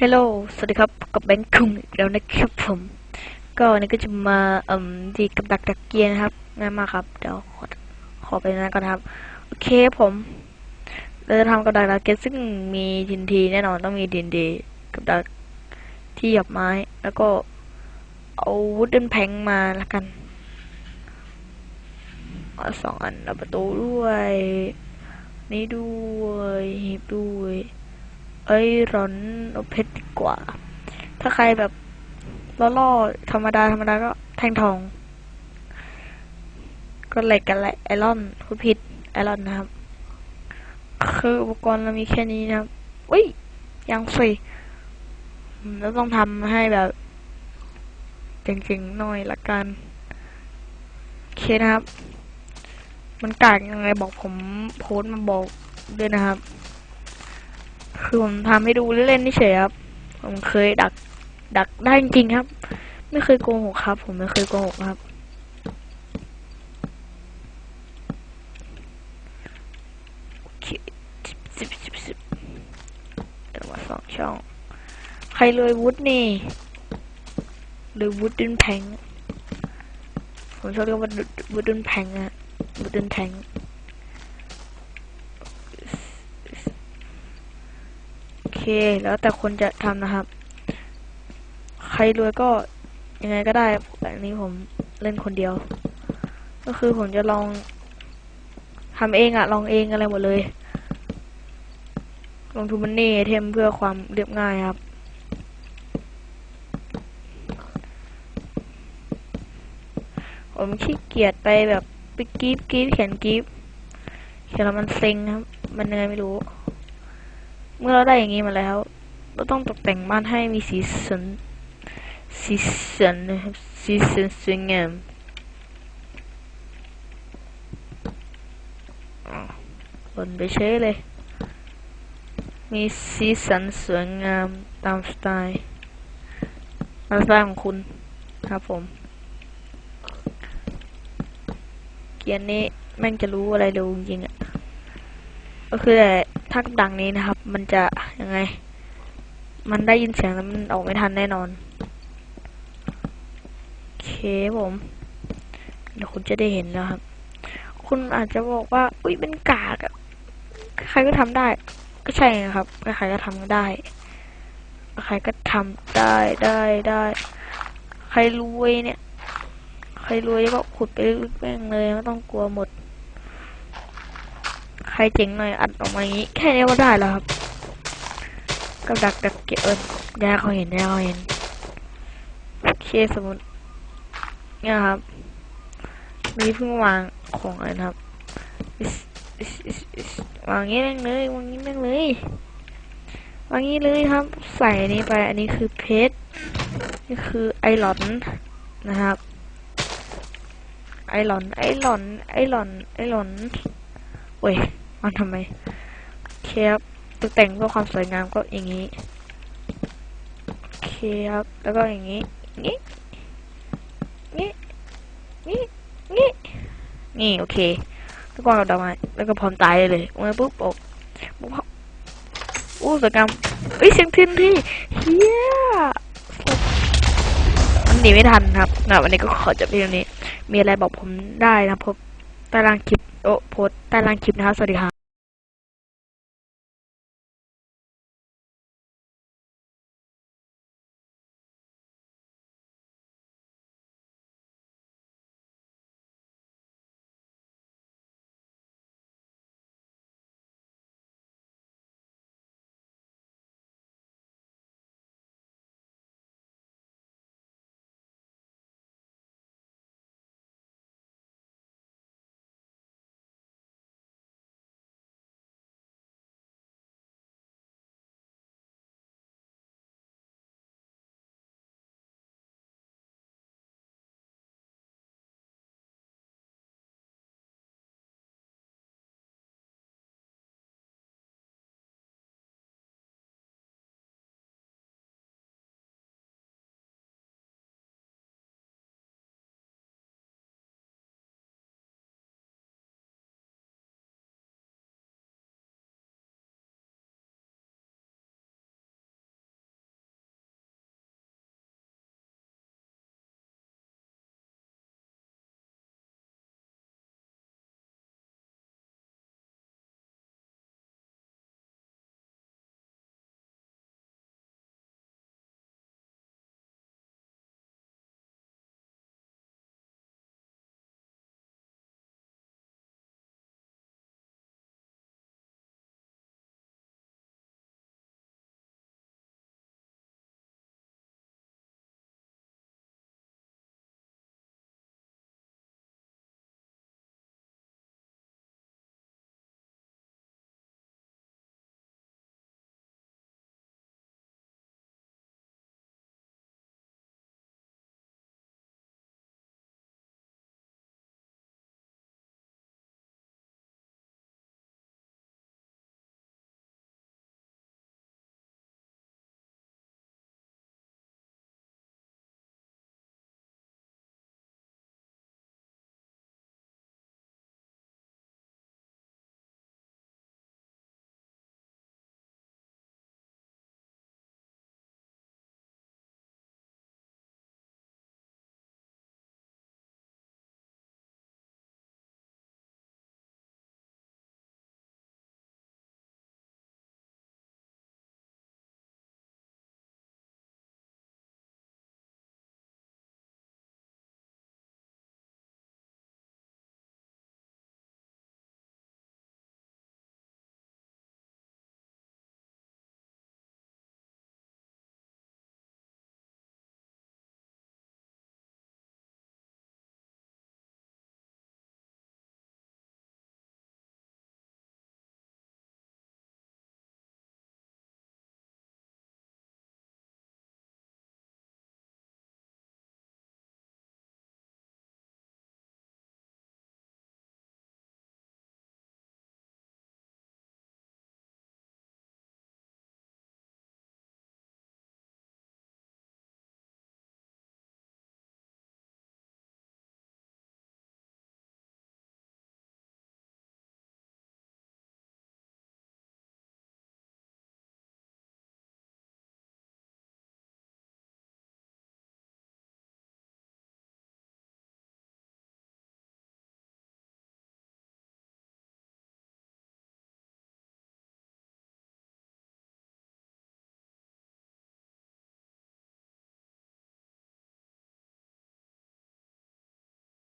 ฮัลโหล สวัสดีครับ กับแบงค์คุงอีกแล้วนะครับผม ก็วันนี้ก็จะมาเอ่มดีกับดักตะเกียร์นะครับง่ายมากครับ เดี๋ยวขอขอไปนั้นก่อนครับ โอเคผมเราจะทำกับดักตะเกียร์ซึ่งมีทินทีแน่นอนต้องมีทินทีกับดักที่หยับไม้ แล้วก็เอาวุดเดินแพงมาละกันเอาสองอันเอาประตูด้วย นี่ด้วยหีบด้วย เอ้ยร้อนเพชรดีกว่า ถ้าใครแบบล่อๆธรรมดาธรรมดาก็แทงทอง ก็เหล็กกันแหละไอรอนพูดผิดไอรอนนะครับ คืออุปกรณ์เรามีแค่นี้นะครับอุ้ยยังสิเราต้องทำให้แบบเจ๋งๆหน่อยละกันโอเคนะครับ มันกากยังไงบอกผมโพสต์มาบอกด้วยนะครับ คือผมทำให้ดูเล่นๆนี่เฉยครับ ผมเคยดัก ดักได้จริงครับ ไม่เคยโกหกครับ ผมไม่เคยโกหกครับ โอเคสิบสิบสิบเดี๋ยวมาสองช่อง ใครรวยวุฒนี่หรือวุฒิดินแพงผมชอบเรียกว่าวุฒิดินแพงอะวุฒิดินแพง โอเค แล้วแต่คนจะทำนะครับ ใครรวยก็ยังไงก็ได้แต่นี้ผมเล่นคนเดียว ก็คือผมจะลองทำเองอะลองเองอะไรหมดเลย ลงทุนมันนี่เทมเพื่อความเรียบง่ายครับ ผมขี้เกียจไปแบบไปกรีฟกรีฟเขียนกรีฟเขียนแล้วมันเซ็งครับ มันยังไงไม่รู้ เมื่อเราได้อย่างนี้มาแล้ว เราต้องตกแต่งบ้านให้มีสีสันสีสันนะครับสีสันสวยงามอ้าวบนไปเฉยเลย มีสีสันสวยงามตามสไตล์ตามสไตล์ของคุณครับผม เกียร์นี้แม่งจะรู้อะไรเร็วจริงๆอะก็คือแต่ ถ้ากับดังนี้นะครับ มันจะยังไง มันได้ยินเสียงแล้วมันออกไม่ทันแน่นอนโอเคผมเดี๋ยวคุณจะได้เห็นแล้วครับ คุณอาจจะบอกว่า อุ้ยเป็นกากอะใครก็ทำได้ ก็ใช่ครับใครก็ทำได้ ใครก็ทำได้ได้ได้ใครรวยเนี่ย ใครรวยก็ขุดไปลึกๆแม่งเลยไม่ต้องกลัวหมด ครเจ๋งหน่อยอัดออกมาอย่างนี้ แค่นี้ก็ได้แล้วครับกับดักดักเก็บเอิญแย่เขาเห็นแย่เขาเห็นโอเคสมมติเนี่ยครับ มีเพิ่งวางของอะไรนะครับวางงี้แม่งเลยวางงี้แม่งเลยวางงี้เลยครับ ใส่นนี้ไป อันนี้คือเพชรนี่คือไอหลอนนะครับ ไอหลอนไอหลอนไอหลอนไอหลอนโอ้ย มันทำไมเคครับตกแต่งเพื่อความสวยงามก็อย่างนี้เคครับแล้วก็อย่างนี้งี้งี้งี้งี้นี่โอเคแล้วก็กับดอกไม้แล้วก็พร้อมตายได้เลยมาปุ๊บโอ้ปุ๊บอู้สวยงามเอ้ยเสียงทินที่เฮียมันหนีไม่ทันครับนะวันนี้ก็ขอจบเพียงเท่านี้ มีอะไรบอกผมได้นะพบใต้ล่างคลิปโอ้โพสใต้ล่างคลิปนะครับสวัสดีครับ